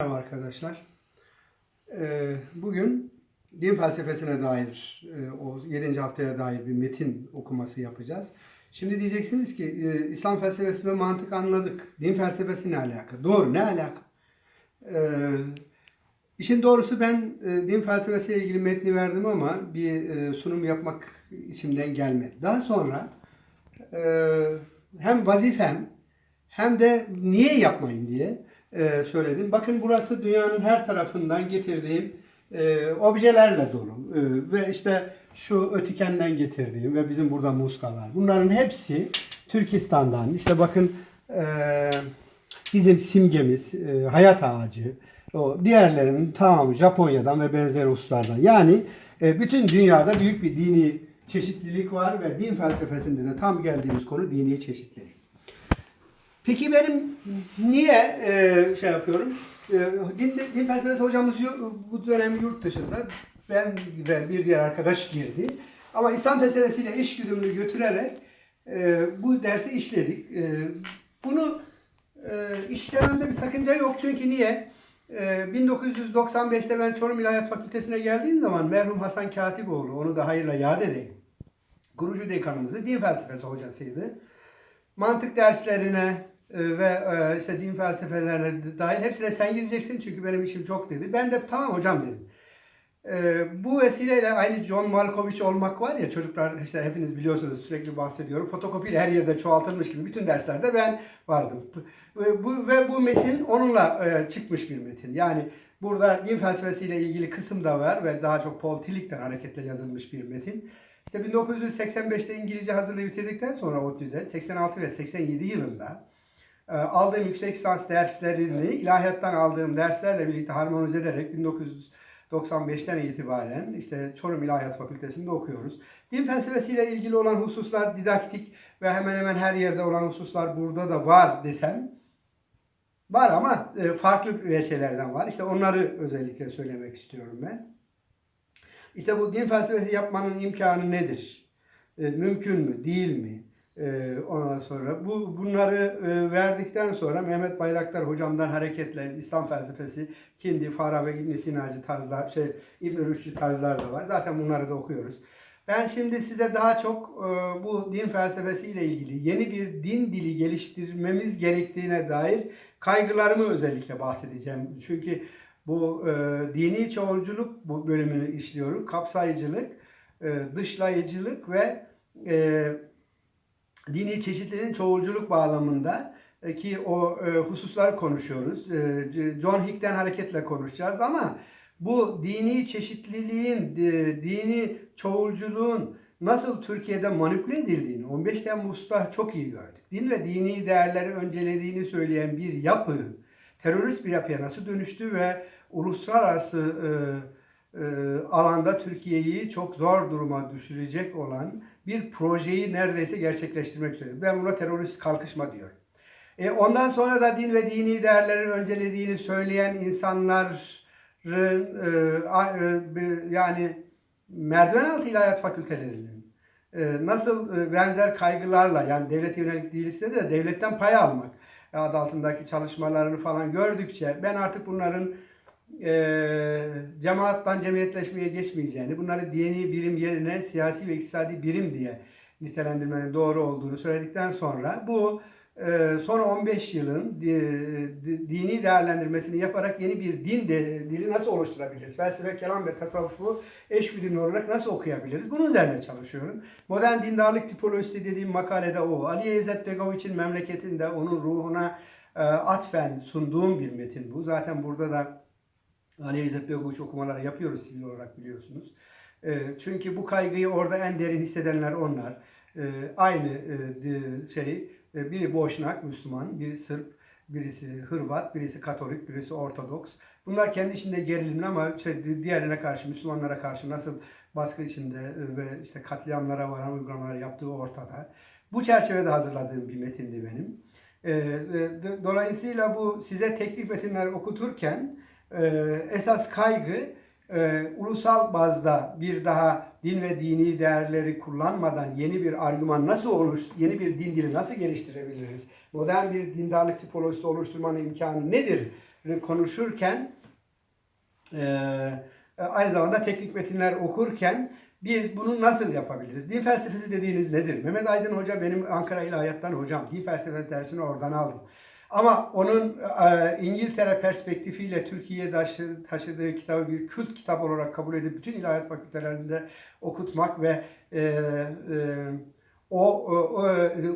Merhaba arkadaşlar. Ee, Bugün din felsefesine dair, e, o 7. haftaya dair bir metin okuması yapacağız. Şimdi diyeceksiniz ki e, İslam felsefesi ve mantık anladık. Din felsefesi ne alaka? Doğru ne alaka? Ee, İşin doğrusu ben e, din felsefesiyle ilgili metni verdim ama bir sunum yapmak içimden gelmedi. Daha sonra hem vazifem hem de niye yapmayın diye e, söyledim. Bakın burası dünyanın her tarafından getirdiğim e, objelerle dolu. E, ve işte şu Ötiken'den getirdiğim ve bizim burada muskalar. Bunların hepsi Türkistan'dan. İşte bakın e, bizim simgemiz, e, hayat ağacı, o diğerlerinin tamamı Japonya'dan ve benzeri hususlardan. Yani e, bütün dünyada büyük bir dini çeşitlilik var ve din felsefesinde de tam geldiğimiz konu dini çeşitlilik. Peki benim niye e, şey yapıyorum? E, din, din felsefesi hocamız bu dönem yurt dışında. Ben ve bir diğer arkadaş girdi. Ama İslam felsefesiyle iş güdümünü götürerek e, bu dersi işledik. E, bunu e, işlememde bir sakınca yok çünkü niye? E, 1995'te ben Çorum İlahiyat Fakültesine geldiğim zaman merhum Hasan Katipoğlu, onu da hayırla yad edeyim. Kurucu dekanımızdı, din felsefesi hocasıydı mantık derslerine ve e, işte din felsefelerine dahil hepsine sen gideceksin çünkü benim işim çok dedi. Ben de tamam hocam dedim. E, bu vesileyle aynı John Malkovich olmak var ya çocuklar işte hepiniz biliyorsunuz sürekli bahsediyorum. Fotokopiyle her yerde çoğaltılmış gibi bütün derslerde ben vardım. Bu, ve bu metin onunla e, çıkmış bir metin. Yani burada din felsefesiyle ilgili kısım da var ve daha çok Paul Tillich'ten hareketle yazılmış bir metin. İşte 1985'te İngilizce hazırlığı bitirdikten sonra ODTÜ'de 86 ve 87 yılında aldığım yüksek lisans derslerini ilahiyattan aldığım derslerle birlikte harmonize ederek 1995'ten itibaren işte Çorum İlahiyat Fakültesi'nde okuyoruz. Din felsefesiyle ilgili olan hususlar didaktik ve hemen hemen her yerde olan hususlar burada da var desem var ama e, farklı veçelerden var. İşte onları özellikle söylemek istiyorum ben. İşte bu din felsefesi yapmanın imkanı nedir? E, mümkün mü, değil mi? E, ondan sonra bu bunları e, verdikten sonra Mehmet Bayraktar hocamdan hareketle İslam felsefesi, Kindi, Farabi, İbn Sinacı tarzlar, şey İbn Rüşdü tarzlar da var. Zaten bunları da okuyoruz. Ben şimdi size daha çok e, bu din felsefesiyle ilgili yeni bir din dili geliştirmemiz gerektiğine dair kaygılarımı özellikle bahsedeceğim. Çünkü bu e, dini çoğulculuk bu bölümünü işliyorum. Kapsayıcılık, dışlayıcılık ve e, dini çeşitliliğin çoğulculuk bağlamında e, ki o e, hususlar konuşuyoruz. E, John Hick'ten hareketle konuşacağız ama bu dini çeşitliliğin, dini çoğulculuğun nasıl Türkiye'de manipüle edildiğini 15 Temmuz'da çok iyi gördük. Din ve dini değerleri öncelediğini söyleyen bir yapı terörist bir yapıya nasıl dönüştü ve uluslararası e, alanda Türkiye'yi çok zor duruma düşürecek olan bir projeyi neredeyse gerçekleştirmek üzere. Ben buna terörist kalkışma diyorum. E, ondan sonra da din ve dini değerleri öncelediğini söyleyen insanların e, e, yani merdiven altı ilahiyat fakültelerinin e, nasıl e, benzer kaygılarla yani devlete yönelik değilse de devletten pay almak adı altındaki çalışmalarını falan gördükçe ben artık bunların e, cemaattan cemiyetleşmeye geçmeyeceğini, bunları dini birim yerine siyasi ve iktisadi birim diye nitelendirmenin doğru olduğunu söyledikten sonra bu e, son 15 yılın di, dini değerlendirmesini yaparak yeni bir din de, dili nasıl oluşturabiliriz? Felsefe, kelam ve tasavvufu eş olarak nasıl okuyabiliriz? Bunun üzerine çalışıyorum. Modern dindarlık tipolojisi dediğim makalede o. Ali İzzet Begoviç'in memleketinde onun ruhuna e, atfen sunduğum bir metin bu. Zaten burada da Ali İzzet Begoviç okumaları yapıyoruz sivil olarak biliyorsunuz. E, çünkü bu kaygıyı orada en derin hissedenler onlar. E, aynı e, şey e, biri Boşnak, Müslüman, biri Sırp, birisi Hırvat, birisi Katolik, birisi Ortodoks. Bunlar kendi içinde gerilimli ama işte diğerine karşı, Müslümanlara karşı nasıl baskı içinde e, ve işte katliamlara varan uygulamalar yaptığı ortada. Bu çerçevede hazırladığım bir metindi benim. E, dolayısıyla bu size teknik metinler okuturken esas kaygı e, ulusal bazda bir daha din ve dini değerleri kullanmadan yeni bir argüman nasıl oluş, yeni bir din dili nasıl geliştirebiliriz? Modern bir dindarlık tipolojisi oluşturmanın imkanı nedir? konuşurken e, aynı zamanda teknik metinler okurken biz bunu nasıl yapabiliriz? Din felsefesi dediğiniz nedir? Mehmet Aydın Hoca benim Ankara İlahiyat'tan hocam. Din felsefesi dersini oradan aldım. Ama onun e, İngiltere perspektifiyle Türkiye'ye taşı, taşıdığı kitabı bir kült kitap olarak kabul edip bütün ilahiyat fakültelerinde okutmak ve e, e, o, o, o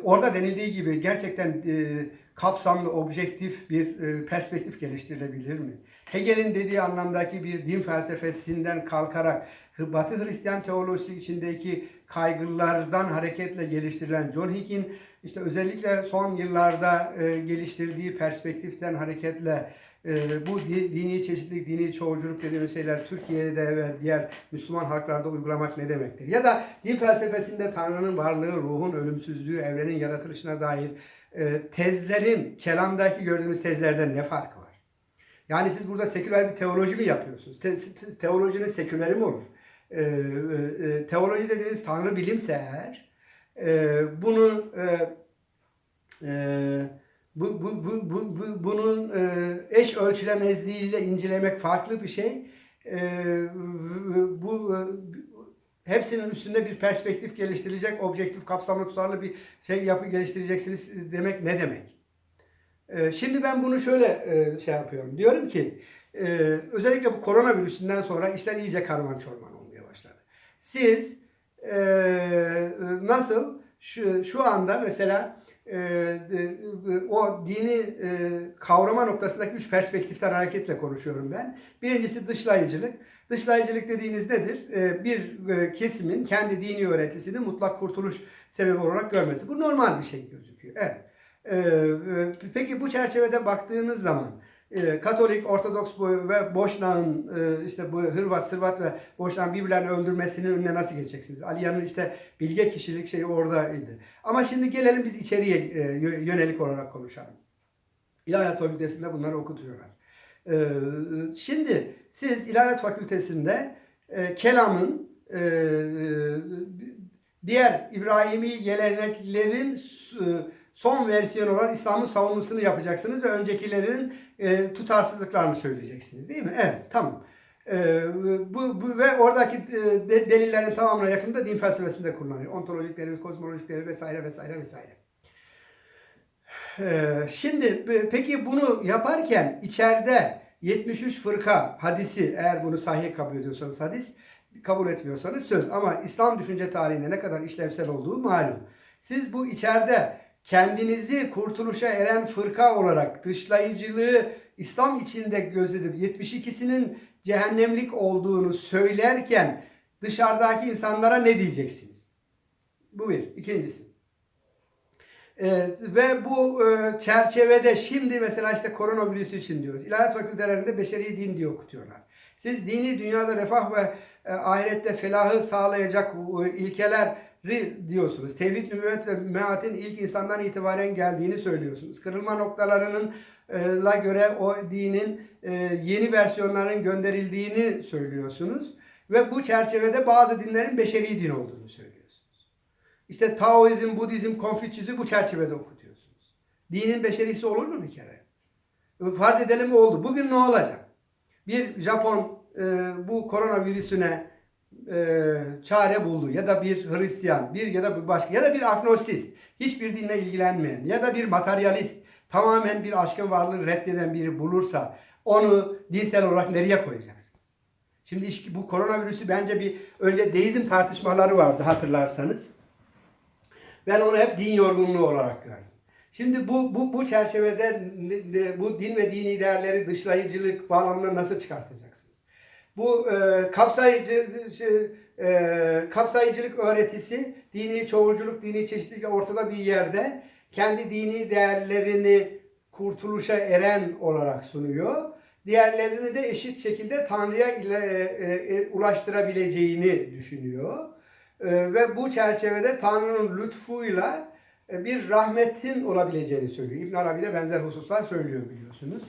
orada denildiği gibi gerçekten e, kapsamlı, objektif bir e, perspektif geliştirilebilir mi? Hegel'in dediği anlamdaki bir din felsefesinden kalkarak Batı Hristiyan teolojisi içindeki kaygılardan hareketle geliştirilen John Hick'in işte özellikle son yıllarda e, geliştirdiği perspektiften hareketle e, bu di, dini çeşitlilik, dini çoğulculuk dediğimiz şeyler Türkiye'de ve diğer Müslüman halklarda uygulamak ne demektir? Ya da din felsefesinde Tanrı'nın varlığı, ruhun ölümsüzlüğü, evrenin yaratılışına dair e, tezlerin, kelamdaki gördüğümüz tezlerden ne farkı var? Yani siz burada seküler bir teoloji mi yapıyorsunuz? Te, te, teolojinin seküleri mi olur? E, e, teoloji dediğiniz Tanrı bilimse eğer, e, bunu e, e, bu, bu, bu, bu, bu, bunun e, eş ölçülemezliğiyle incelemek farklı bir şey. E, bu hepsinin üstünde bir perspektif geliştirilecek, objektif, kapsamlı, tutarlı bir şey yapı geliştireceksiniz demek ne demek? E, şimdi ben bunu şöyle e, şey yapıyorum. Diyorum ki e, özellikle bu koronavirüsünden sonra işler iyice karman çorman olmaya başladı. Siz e, nasıl şu, şu anda mesela e, e, o dini e, kavrama noktasındaki üç perspektiften hareketle konuşuyorum ben. Birincisi dışlayıcılık. Dışlayıcılık dediğiniz nedir? E, bir e, kesimin kendi dini öğretisini mutlak kurtuluş sebebi olarak görmesi. Bu normal bir şey gözüküyor. Evet. E, e, peki bu çerçevede baktığınız zaman e, Katolik, Ortodoks ve Boşnak'ın e, işte bu Hırvat, Sırvat ve Boşnak'ın birbirlerini öldürmesinin önüne nasıl geçeceksiniz? Aliyan'ın işte bilge kişilik şeyi oradaydı. Ama şimdi gelelim biz içeriye e, yönelik olarak konuşalım. İlahiyat Fakültesi'nde bunları okutuyorlar. E, şimdi siz İlahiyat Fakültesi'nde e, kelamın diğer İbrahimi geleneklerin son versiyon olan İslam'ın savunmasını yapacaksınız ve öncekilerin e, tutarsızlıklarını söyleyeceksiniz değil mi? Evet, tamam. E, bu, bu ve oradaki e, de, delillerin tamamına yakında din felsefesinde kullanıyor. Ontolojikleri, kozmolojikleri vesaire vesaire vesaire. E, şimdi peki bunu yaparken içeride 73 fırka hadisi eğer bunu sahih kabul ediyorsanız hadis kabul etmiyorsanız söz ama İslam düşünce tarihinde ne kadar işlevsel olduğu malum. Siz bu içeride kendinizi kurtuluşa eren fırka olarak dışlayıcılığı İslam içinde gözledip 72'sinin cehennemlik olduğunu söylerken dışarıdaki insanlara ne diyeceksiniz? Bu bir. İkincisi. Ee, ve bu e, çerçevede şimdi mesela işte koronavirüsü için diyoruz. İlahiyat fakültelerinde beşeri din diye okutuyorlar. Siz dini dünyada refah ve e, ahirette felahı sağlayacak e, ilkeler diyorsunuz. Tevhid, nübüvvet ve meatin ilk insandan itibaren geldiğini söylüyorsunuz. Kırılma noktalarının la göre o dinin e, yeni versiyonların gönderildiğini söylüyorsunuz. Ve bu çerçevede bazı dinlerin beşeri din olduğunu söylüyorsunuz. İşte Taoizm, Budizm, Konfüçyüs'ü bu çerçevede okutuyorsunuz. Dinin beşerisi olur mu bir kere? Farz edelim oldu. Bugün ne olacak? Bir Japon e, bu koronavirüsüne e, çare buldu ya da bir Hristiyan, bir ya da bir başka ya da bir agnostist, hiçbir dinle ilgilenmeyen ya da bir materyalist, tamamen bir aşkın varlığı reddeden biri bulursa onu dinsel olarak nereye koyacaksınız? Şimdi iş, bu koronavirüsü bence bir önce deizm tartışmaları vardı hatırlarsanız. Ben onu hep din yorgunluğu olarak gördüm. Şimdi bu bu bu çerçevede bu din ve dini değerleri dışlayıcılık bağlamına nasıl çıkartacaksınız? Bu e, kapsayıcı şey, e, kapsayıcılık öğretisi dini çoğulculuk, dini çeşitlilik ortada bir yerde kendi dini değerlerini kurtuluşa eren olarak sunuyor. Diğerlerini de eşit şekilde Tanrı'ya ile, e, e, ulaştırabileceğini düşünüyor. E, ve bu çerçevede Tanrı'nın lütfuyla e, bir rahmetin olabileceğini söylüyor. İbn Arabi de benzer hususlar söylüyor biliyorsunuz.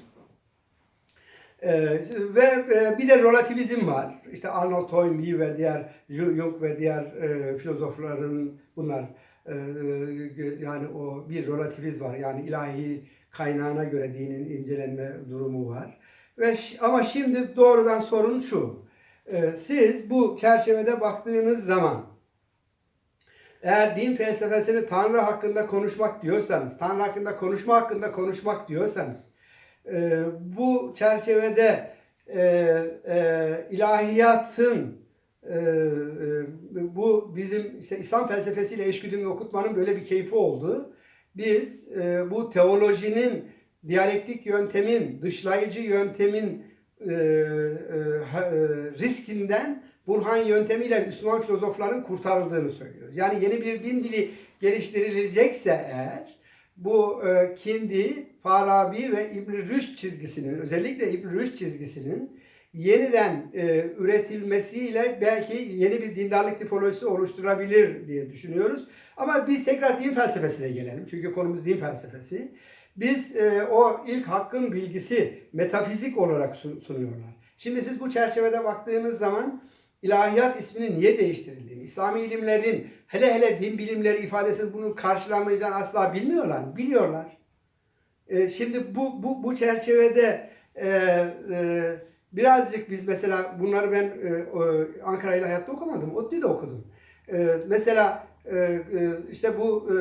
Ee, ve e, bir de relativizm var. İşte Arnold Toynbee ve diğer Jung ve diğer e, filozofların bunlar e, yani o bir relativizm var. Yani ilahi kaynağına göre dinin incelenme durumu var. Ve ama şimdi doğrudan sorun şu. Ee, siz bu çerçevede baktığınız zaman eğer din felsefesini Tanrı hakkında konuşmak diyorsanız, Tanrı hakkında konuşma hakkında konuşmak diyorsanız, e, bu çerçevede e, e, ilahiyatın e, e, bu bizim işte İslam felsefesiyle eşgüdümlü okutmanın böyle bir keyfi oldu. Biz e, bu teolojinin, diyalektik yöntemin, dışlayıcı yöntemin e, e, e, riskinden Burhan yöntemiyle Müslüman filozofların kurtarıldığını söylüyoruz. Yani yeni bir din dili geliştirilecekse eğer bu e, Kindi, Farabi ve İbn Rüşd çizgisinin özellikle İbn Rüşd çizgisinin yeniden e, üretilmesiyle belki yeni bir dindarlık tipolojisi oluşturabilir diye düşünüyoruz. Ama biz tekrar din felsefesine gelelim. Çünkü konumuz din felsefesi. Biz e, o ilk hakkın bilgisi metafizik olarak sun- sunuyorlar. Şimdi siz bu çerçevede baktığınız zaman ilahiyat isminin niye değiştirildiğini, İslami ilimlerin hele hele din bilimleri ifadesinin bunu karşılamayacağını asla bilmiyorlar? Biliyorlar. E, şimdi bu, bu, bu çerçevede e, e, birazcık biz mesela bunları ben e, Ankara İlahiyat'ta okumadım, ODTÜ'de okudum. E, mesela e, e, işte bu e,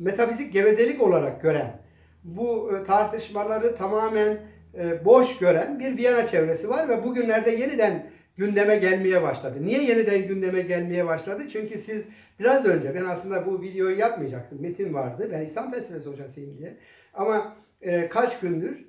metafizik gevezelik olarak gören, bu e, tartışmaları tamamen e, boş gören bir Viyana çevresi var ve bugünlerde yeniden gündeme gelmeye başladı. Niye yeniden gündeme gelmeye başladı? Çünkü siz biraz önce ben aslında bu videoyu yapmayacaktım. Metin vardı. Ben İslam felsefesi hocasıyım diye. Ama e, kaç gündür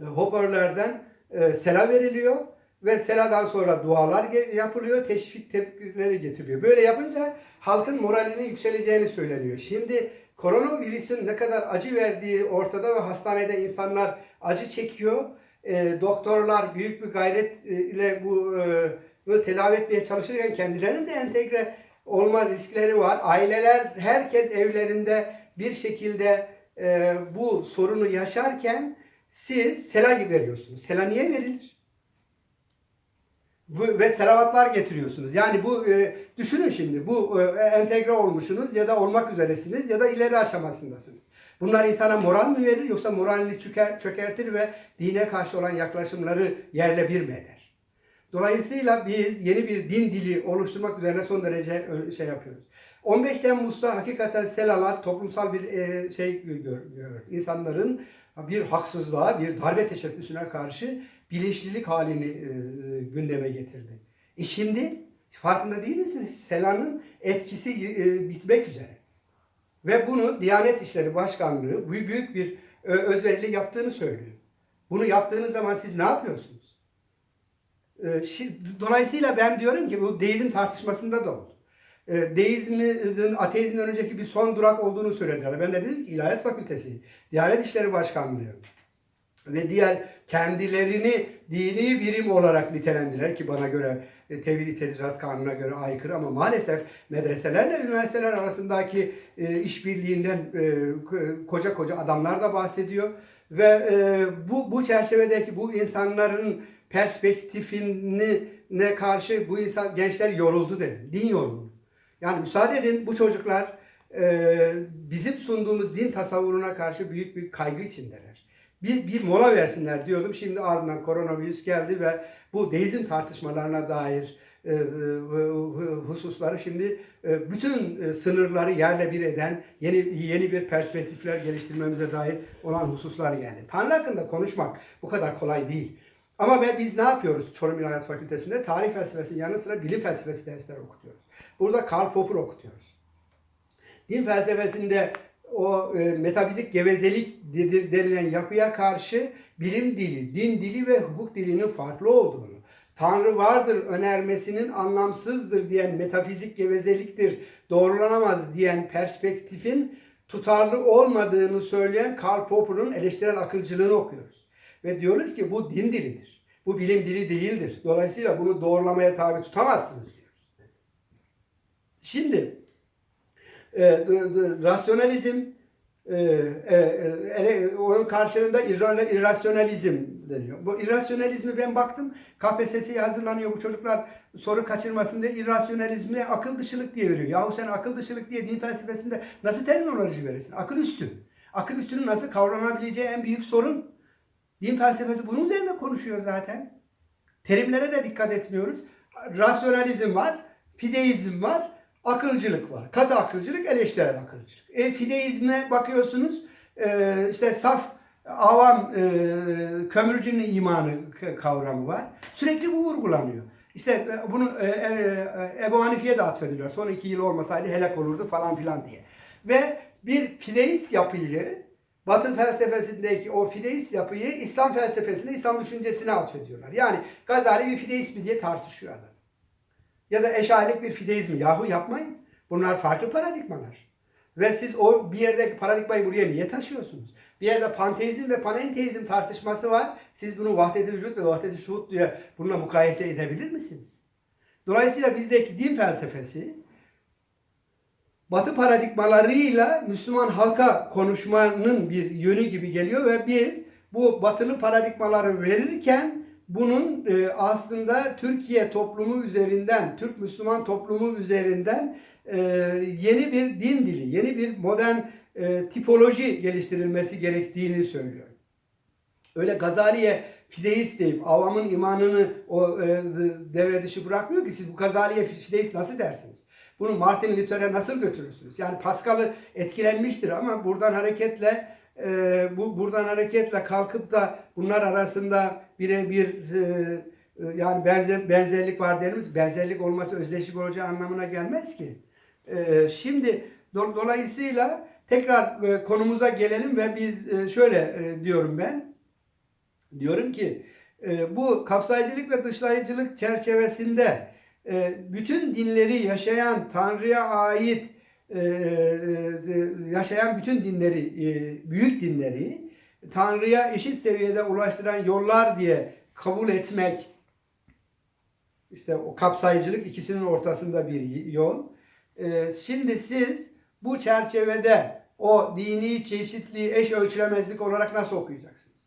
e, hoparlörlerden e, sela veriliyor ve seladan sonra dualar yapılıyor, teşvik tepkileri getiriliyor. Böyle yapınca halkın moralinin yükseleceğini söyleniyor. Şimdi koronavirüsün ne kadar acı verdiği ortada ve hastanede insanlar acı çekiyor. E, doktorlar büyük bir gayret e, ile bu e, tedavi etmeye çalışırken kendilerinin de entegre olma riskleri var. Aileler, herkes evlerinde bir şekilde e, bu sorunu yaşarken siz sela veriyorsunuz. Sela niye verilir? Bu, ve selavatlar getiriyorsunuz. Yani bu e, düşünün şimdi bu e, entegre olmuşsunuz ya da olmak üzeresiniz ya da ileri aşamasındasınız. Bunlar insana moral mı verir yoksa moralini çöker, çökertir ve dine karşı olan yaklaşımları yerle bir mi eder? Dolayısıyla biz yeni bir din dili oluşturmak üzerine son derece şey yapıyoruz. 15 Temmuz'da hakikaten selalar toplumsal bir e, şey gör. İnsanların bir haksızlığa, bir darbe teşebbüsüne karşı bilinçlilik halini e, gündeme getirdi. E şimdi farkında değil misiniz? Selanın etkisi e, bitmek üzere. Ve bunu Diyanet İşleri Başkanlığı büyük, bir e, özverili yaptığını söylüyor. Bunu yaptığınız zaman siz ne yapıyorsunuz? E, şi- dolayısıyla ben diyorum ki bu deizm tartışmasında da oldu. E, deizmin, ateizmden önceki bir son durak olduğunu söylediler. Ben de dedim ki İlahiyat Fakültesi, Diyanet İşleri Başkanlığı ve diğer kendilerini dini birim olarak nitelendiler ki bana göre e, Tevhid Tedrisat Kanunu'na göre aykırı ama maalesef medreselerle üniversiteler arasındaki e, işbirliğinden koca koca adamlar da bahsediyor ve bu bu çerçevedeki bu insanların perspektifine ne karşı bu insan gençler yoruldu dedi. Din yoruldu. Yani müsaade edin bu çocuklar e, bizim sunduğumuz din tasavvuruna karşı büyük bir kaygı içindeler. Bir, bir mola versinler diyordum. Şimdi ardından koronavirüs geldi ve bu deizm tartışmalarına dair e, e, hususları şimdi e, bütün sınırları yerle bir eden yeni yeni bir perspektifler geliştirmemize dair olan hususlar geldi. Tanrı hakkında konuşmak bu kadar kolay değil. Ama ve biz ne yapıyoruz Çorum İlahiyat Fakültesi'nde? Tarih felsefesinin yanı sıra bilim felsefesi dersleri okutuyoruz. Burada Karl Popper okutuyoruz. Din felsefesinde o e, metafizik gevezelik denilen yapıya karşı bilim dili, din dili ve hukuk dilinin farklı olduğunu, Tanrı vardır önermesinin anlamsızdır diyen metafizik gevezeliktir, doğrulanamaz diyen perspektifin tutarlı olmadığını söyleyen Karl Popper'ın eleştirel akılcılığını okuyoruz. Ve diyoruz ki bu din dilidir. Bu bilim dili değildir. Dolayısıyla bunu doğrulamaya tabi tutamazsınız diyoruz. Şimdi e, rasyonalizm e, e, e, onun karşılığında irra- irrasyonalizm deniyor. Bu irrasyonalizmi ben baktım KPSS'ye hazırlanıyor bu çocuklar soru kaçırmasın diye irrasyonalizmi akıl dışılık diye veriyor. Yahu sen akıl dışılık diye din felsefesinde nasıl terminoloji verirsin? Akıl üstü. Akıl üstünün nasıl kavranabileceği en büyük sorun. Din felsefesi bunun üzerine konuşuyor zaten. Terimlere de dikkat etmiyoruz. Rasyonalizm var, fideizm var, akılcılık var. Katı akılcılık, eleştirel akılcılık. E, fideizme bakıyorsunuz, e, işte saf, avam, e, kömürcünün imanı kavramı var. Sürekli bu vurgulanıyor. İşte e, bunu e, e, Ebu Hanife'ye de atfediliyor. Son iki yıl olmasaydı helak olurdu falan filan diye. Ve bir fideist yapıyı Batı felsefesindeki o fideist yapıyı İslam felsefesine, İslam düşüncesine atfediyorlar. Yani Gazali bir fideist mi diye tartışıyor adam. Ya da eşarilik bir fideizm? Yahu yapmayın. Bunlar farklı paradigmalar. Ve siz o bir yerde paradigmayı buraya niye taşıyorsunuz? Bir yerde panteizm ve panenteizm tartışması var. Siz bunu vahdet-i vücut ve vahdet-i şuhud diye bununla mukayese edebilir misiniz? Dolayısıyla bizdeki din felsefesi Batı paradigmalarıyla Müslüman halka konuşmanın bir yönü gibi geliyor ve biz bu batılı paradigmaları verirken bunun e, aslında Türkiye toplumu üzerinden, Türk Müslüman toplumu üzerinden e, yeni bir din dili, yeni bir modern e, tipoloji geliştirilmesi gerektiğini söylüyor. Öyle Gazali'ye fideist deyip avamın imanını o devre dışı bırakmıyor ki siz bu Gazali'ye fideist nasıl dersiniz? Bunu Martin Luther'e nasıl götürürsünüz? Yani Pascal'ı etkilenmiştir ama buradan hareketle e, bu buradan hareketle kalkıp da bunlar arasında birebir e, e, yani benzer, benzerlik var derimiz. Benzerlik olması özdeşlik olacağı anlamına gelmez ki. E, şimdi do- dolayısıyla tekrar e, konumuza gelelim ve biz e, şöyle e, diyorum ben. Diyorum ki e, bu kapsayıcılık ve dışlayıcılık çerçevesinde bütün dinleri yaşayan Tanrı'ya ait e, e, yaşayan bütün dinleri, e, büyük dinleri Tanrı'ya eşit seviyede ulaştıran yollar diye kabul etmek işte o kapsayıcılık ikisinin ortasında bir yol. E, Şimdi siz bu çerçevede o dini çeşitliği eş ölçülemezlik olarak nasıl okuyacaksınız?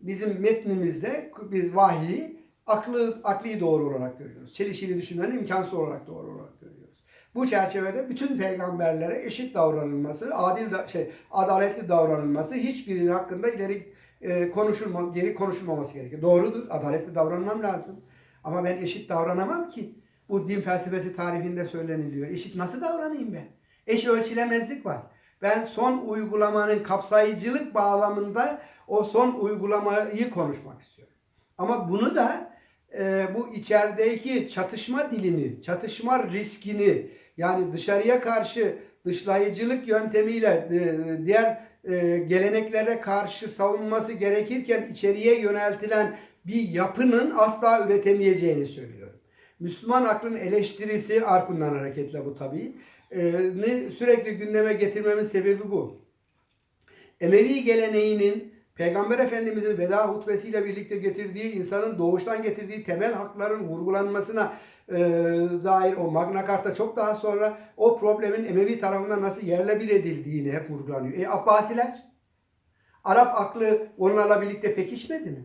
Bizim metnimizde biz vahyi aklı akli doğru olarak görüyoruz. Çelişkili düşünmenin imkansız olarak doğru olarak görüyoruz. Bu çerçevede bütün peygamberlere eşit davranılması, adil da, şey adaletli davranılması hiçbirinin hakkında ileri e, konuşulma, geri konuşulmaması gerekiyor. Doğrudur. Adaletli davranmam lazım. Ama ben eşit davranamam ki. Bu din felsefesi tarihinde söyleniliyor. Eşit nasıl davranayım ben? Eş ölçülemezlik var. Ben son uygulamanın kapsayıcılık bağlamında o son uygulamayı konuşmak istiyorum. Ama bunu da e, bu içerideki çatışma dilini, çatışma riskini yani dışarıya karşı dışlayıcılık yöntemiyle e, diğer e, geleneklere karşı savunması gerekirken içeriye yöneltilen bir yapının asla üretemeyeceğini söylüyorum. Müslüman aklın eleştirisi Arkun'dan hareketle bu tabii. E, ne sürekli gündeme getirmemin sebebi bu. Emevi geleneğinin Peygamber Efendimizin veda hutbesiyle birlikte getirdiği, insanın doğuştan getirdiği temel hakların vurgulanmasına e, dair o Magna Carta çok daha sonra o problemin Emevi tarafından nasıl yerle bir edildiğini hep vurgulanıyor. E Abbasiler? Arap aklı onlarla birlikte pekişmedi mi?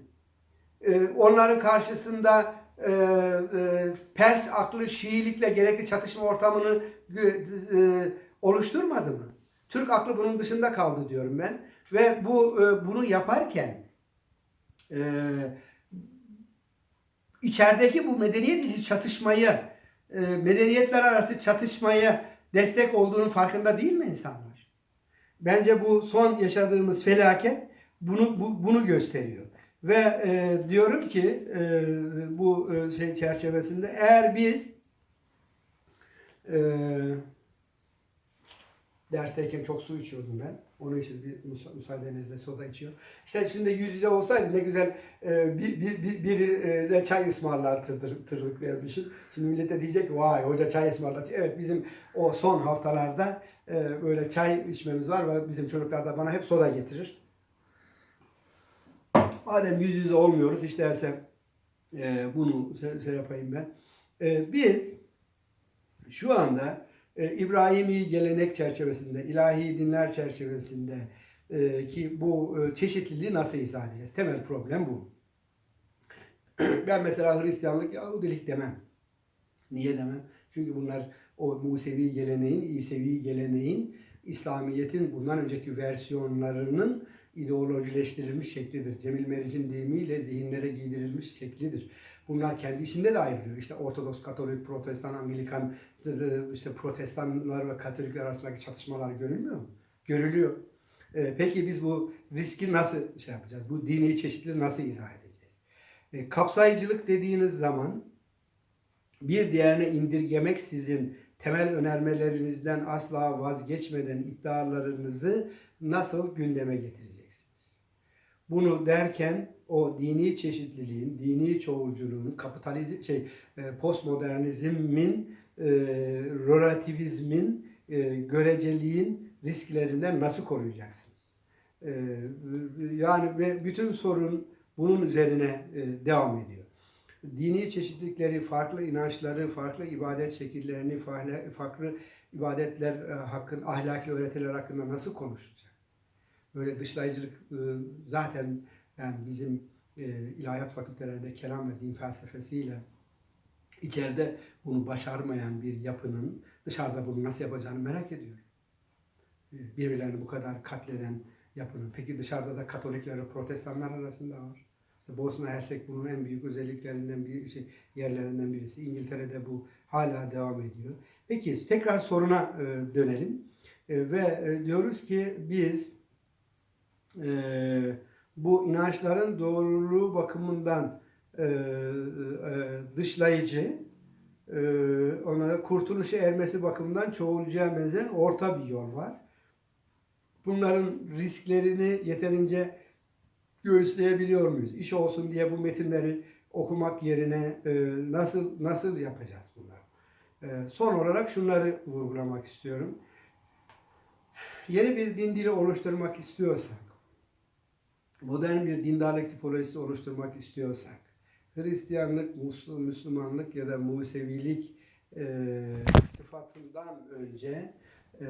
E, onların karşısında e, e, Pers aklı Şiilikle gerekli çatışma ortamını e, oluşturmadı mı? Türk aklı bunun dışında kaldı diyorum ben. Ve bu e, bunu yaparken e, içerideki bu medeniyet içi çatışmayı, e, medeniyetler arası çatışmaya destek olduğunun farkında değil mi insanlar? Bence bu son yaşadığımız felaket bunu bu, bunu gösteriyor. Ve e, diyorum ki e, bu şey çerçevesinde eğer biz e, dersteyken çok su içiyordum ben. Onun için bir müsa- müsaadenizle soda içiyor. İşte şimdi yüz yüze olsaydı ne güzel e, bir, bir, bir, biri e, de çay tırlıklayabilirim. Şimdi millet de diyecek ki vay hoca çay ısmarlatıyor. Evet bizim o son haftalarda e, böyle çay içmemiz var ve bizim çocuklar da bana hep soda getirir. Madem yüz yüze olmuyoruz hiç değilse e, bunu şey, şey yapayım ben. E, biz şu anda e, İbrahimi gelenek çerçevesinde, ilahi dinler çerçevesinde e, ki bu e, çeşitliliği nasıl izah edeceğiz? Temel problem bu. ben mesela Hristiyanlık, Yahudilik demem. Niye demem? Çünkü bunlar o Musevi geleneğin, İsevi geleneğin İslamiyet'in bundan önceki versiyonlarının ideolojileştirilmiş şeklidir. Cemil Meriç'in deyimiyle zihinlere giydirilmiş şeklidir. Bunlar kendi içinde de ayrılıyor. İşte Ortodoks, Katolik, Protestan, Anglikan, işte Protestanlar ve Katolikler arasındaki çatışmalar görülmüyor mu? Görülüyor. Ee, peki biz bu riski nasıl şey yapacağız? Bu dini çeşitliliği nasıl izah edeceğiz? Ee, kapsayıcılık dediğiniz zaman bir diğerine indirgemek sizin temel önermelerinizden asla vazgeçmeden iddialarınızı nasıl gündeme getireceksiniz? Bunu derken o dini çeşitliliğin, dini çoğulculuğun, kapitalizm şey e, postmodernizmin, e, relativizmin, e, göreceliğin risklerinden nasıl koruyacaksınız? E, yani ve bütün sorun bunun üzerine e, devam ediyor dini çeşitlilikleri, farklı inançları, farklı ibadet şekillerini, farklı, farklı ibadetler e, hakkın, ahlaki öğretiler hakkında nasıl konuşacak? Böyle dışlayıcılık e, zaten yani bizim e, ilahiyat fakültelerinde kelam ve din felsefesiyle içeride bunu başarmayan bir yapının dışarıda bunu nasıl yapacağını merak ediyorum. E, Birbirlerini bu kadar katleden yapının. Peki dışarıda da Katolikler ve Protestanlar arasında var. İşte Bosna Hersek bunun en büyük özelliklerinden bir şey yerlerinden birisi. İngiltere'de bu hala devam ediyor. Peki tekrar soruna e, dönelim E, ve diyoruz ki biz e, bu inançların doğruluğu bakımından e, e, dışlayıcı, e, ona kurtuluşa ermesi bakımından çoğulcuya benzeyen orta bir yol var. Bunların risklerini yeterince göğüsleyebiliyor muyuz? İş olsun diye bu metinleri okumak yerine e, nasıl nasıl yapacağız bunları? E, son olarak şunları vurgulamak istiyorum. Yeni bir din dili oluşturmak istiyorsak, modern bir dindarlık tipolojisi oluşturmak istiyorsak, Hristiyanlık, Müsl- Müslümanlık ya da Musevilik e, sıfatından önce e,